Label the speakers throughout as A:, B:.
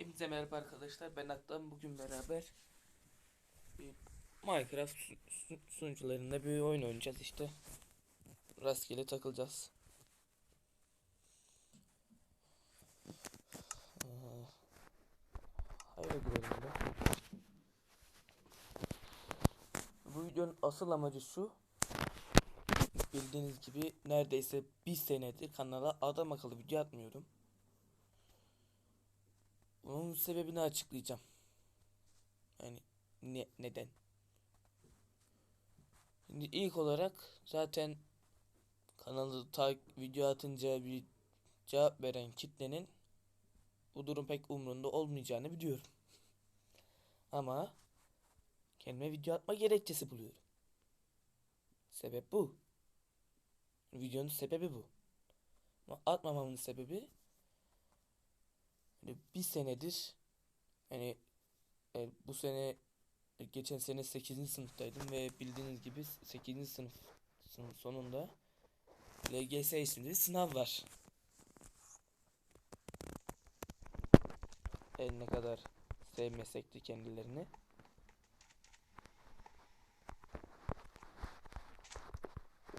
A: Hepinize merhaba arkadaşlar. Ben Aktan. Bugün beraber Minecraft su- su- sunucularında bir oyun oynayacağız işte. Rastgele takılacağız. Hayır girelim de. Bu videonun asıl amacı şu. Bildiğiniz gibi neredeyse bir senedir kanala adam akıllı video atmıyorum. Bunun sebebini açıklayacağım. Yani ne, neden? Şimdi ilk olarak zaten kanalı ta video atınca bir cevap veren kitlenin bu durum pek umrunda olmayacağını biliyorum. Ama kendime video atma gerekçesi buluyorum. Sebep bu. Videonun sebebi bu. Ama atmamamın sebebi Hani bir senedir hani e, bu sene e, geçen sene 8. sınıftaydım ve bildiğiniz gibi 8. sınıf sonunda LGS isimli bir sınav var. Her ne kadar sevmesek de kendilerini.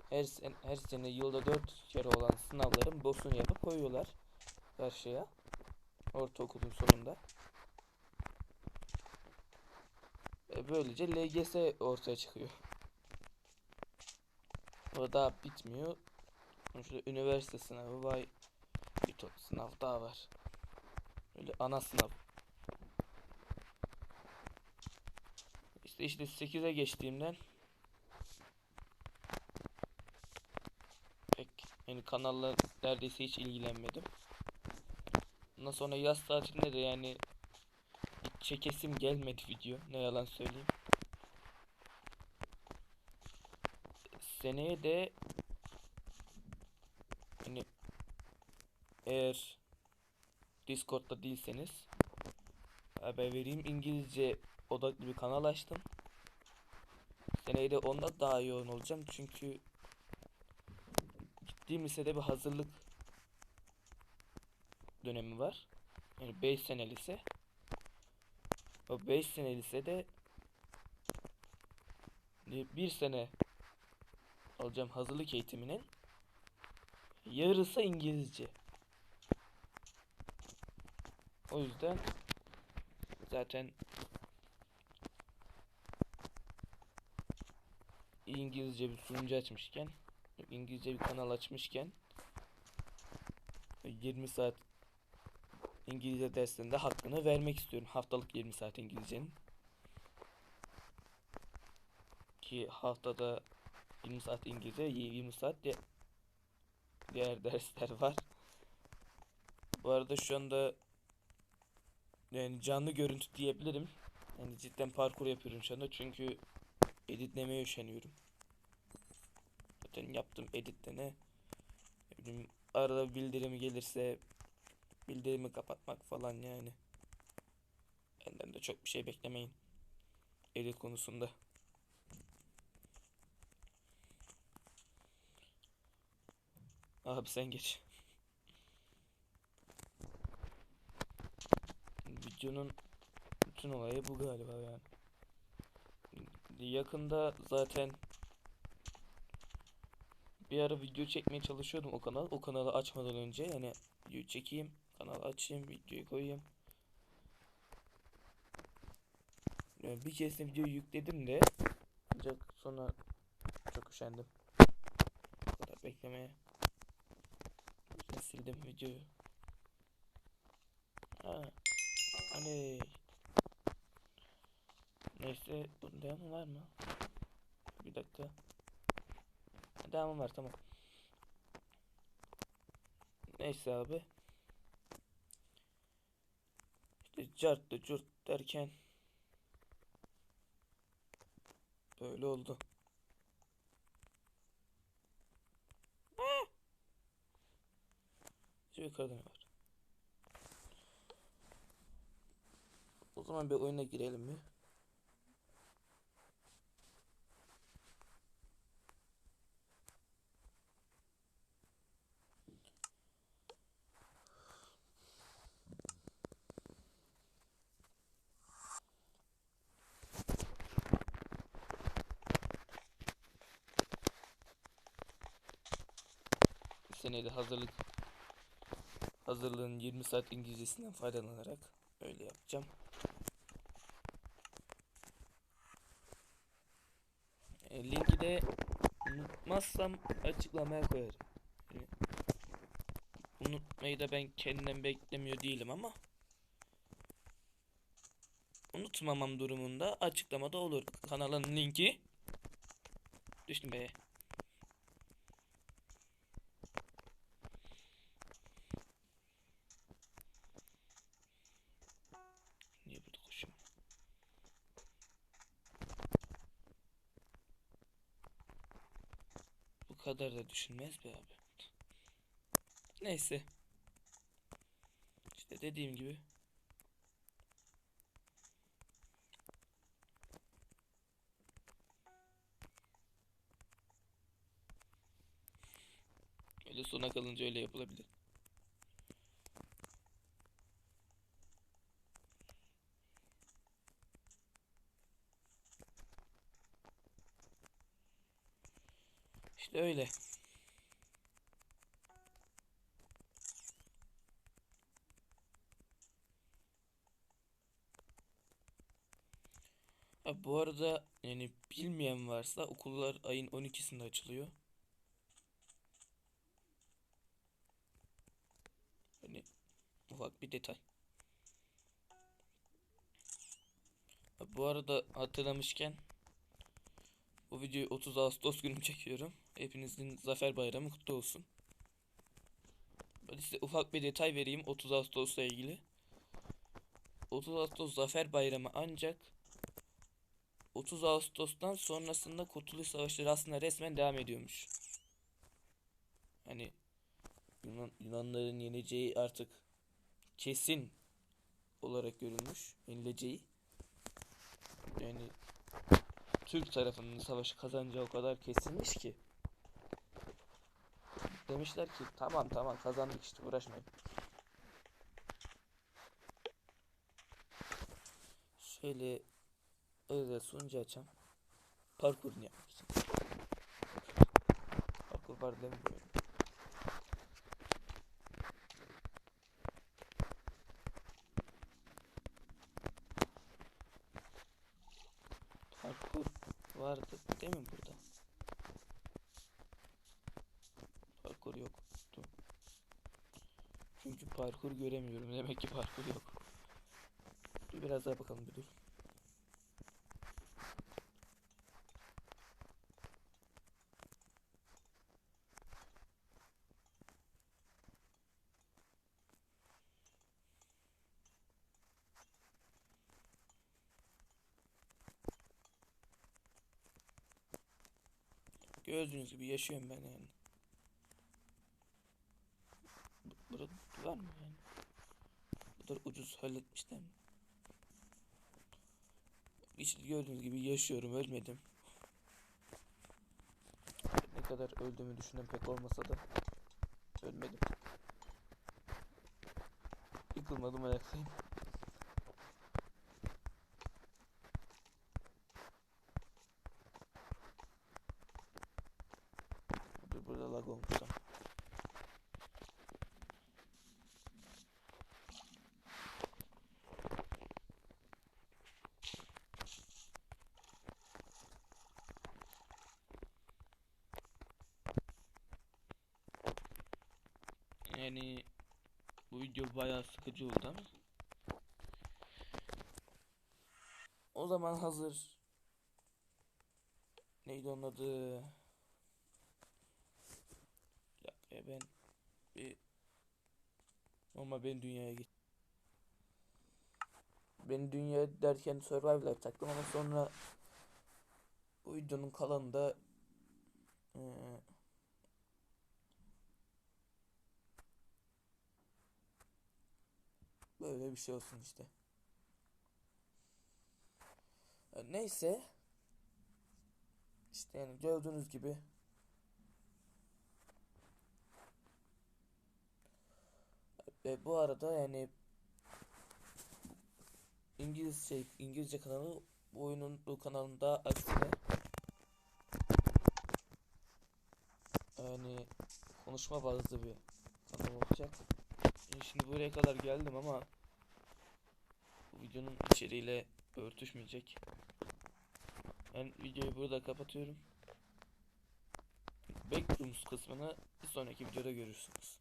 A: Her, sen, her sene yılda 4 kere olan sınavların bosunu yapıp koyuyorlar karşıya. Ortaokulun sonunda. Ve böylece LGS ortaya çıkıyor. O daha bitmiyor. Şurada üniversite sınavı vay bir ton sınav daha var. Öyle ana sınav. İşte işte 8'e geçtiğimden pek yani kanalla neredeyse hiç ilgilenmedim. Ondan sonra yaz tatilinde de yani çekesim gelmedi video. Ne yalan söyleyeyim. Seneye de hani eğer Discord'da değilseniz haber vereyim İngilizce odaklı bir kanal açtım. Seneye de onda daha yoğun olacağım çünkü gittiğim lisede bir hazırlık dönemi var. Yani 5 sene lise. O 5 sene lisede bir sene alacağım hazırlık eğitiminin yarısı İngilizce. O yüzden zaten İngilizce bir sunucu açmışken İngilizce bir kanal açmışken 20 saat İngilizce dersinde hakkını vermek istiyorum. Haftalık 20 saat İngilizcenin. Ki haftada 20 saat İngilizce, 20 saat de diğer dersler var. Bu arada şu anda yani canlı görüntü diyebilirim. Yani cidden parkur yapıyorum şu anda çünkü editlemeye üşeniyorum. Zaten yaptığım editte ne? ne bileyim, arada bildirim gelirse bildirimi kapatmak falan yani. Benden de çok bir şey beklemeyin. Edit konusunda. Abi sen geç. Videonun bütün olayı bu galiba yani. Yakında zaten bir ara video çekmeye çalışıyordum o kanal. O kanalı açmadan önce yani video çekeyim. Kanal açayım, videoyu koyayım. Yani bir kez de videoyu yükledim de ancak sonra çok üşendim. Bu kadar beklemeye. Sildim videoyu. Ha. Hani Neyse bunun devamı var mı? Bir dakika. Devamı var tamam. Neyse abi. İşte cart da curt derken böyle oldu. Şu yukarıda ne var? O zaman bir oyuna girelim mi? Senede hazırlık hazırlığın 20 saat İngilizcesinden faydalanarak öyle yapacağım. E, linki de unutmazsam açıklamaya koyarım. Yani unutmayı da ben kendimden beklemiyor değilim ama unutmamam durumunda açıklamada olur. Kanalın linki düştüm be. Niye burada koşuyorum? Bu kadar da düşünmez be abi. Neyse. İşte dediğim gibi. Öyle sona kalınca öyle yapılabilir. İşte öyle. Ha, bu arada yani bilmeyen varsa okullar ayın 12'sinde açılıyor. Hani ufak bir detay. Ha, bu arada hatırlamışken bu videoyu 30 Ağustos günü çekiyorum. Hepinizin Zafer Bayramı kutlu olsun. Ben size ufak bir detay vereyim 30 Ağustos'la ilgili. 30 Ağustos Zafer Bayramı ancak 30 Ağustos'tan sonrasında Kurtuluş Savaşları aslında resmen devam ediyormuş. Hani Yunan, Yunanların yeneceği artık kesin olarak görülmüş. Yenileceği. Yani Türk tarafının savaşı kazanacağı o kadar kesilmiş ki. Demişler ki tamam tamam kazandık işte uğraşmayın. Şöyle öyle sunucu açacağım. Parkurunu yapmak. Parkur var değil mi böyle? Parkur vardı değil mi burada? Parkur yoktu. Çünkü parkur göremiyorum. Demek ki parkur yok. Biraz daha bakalım bir dur. Gördüğünüz gibi yaşıyorum ben yani. Bu- Burada var mı yani? Bu kadar ucuz halletmişler mi? İşte gördüğünüz gibi yaşıyorum ölmedim. Ne kadar öldüğümü düşünen pek olmasa da ölmedim. Yıkılmadım ayaktayım. Burada lag olmuş tam. Yani bu video bayağı sıkıcı oldu ama. O zaman hazır. Neydi onun adı? Ben bir ama ben dünyaya git. Ben dünya derken Survivor'lar taktım ama sonra bu videonun kalanında eee, böyle bir şey olsun işte. Neyse işte yani gördüğünüz gibi Ve bu arada yani İngiliz şey İngilizce kanalı bu oyunun bu kanalında aksine yani konuşma bazlı bir kanal olacak. Şimdi buraya kadar geldim ama bu videonun içeriğiyle örtüşmeyecek. Ben videoyu burada kapatıyorum. Backrooms kısmını bir sonraki videoda görürsünüz.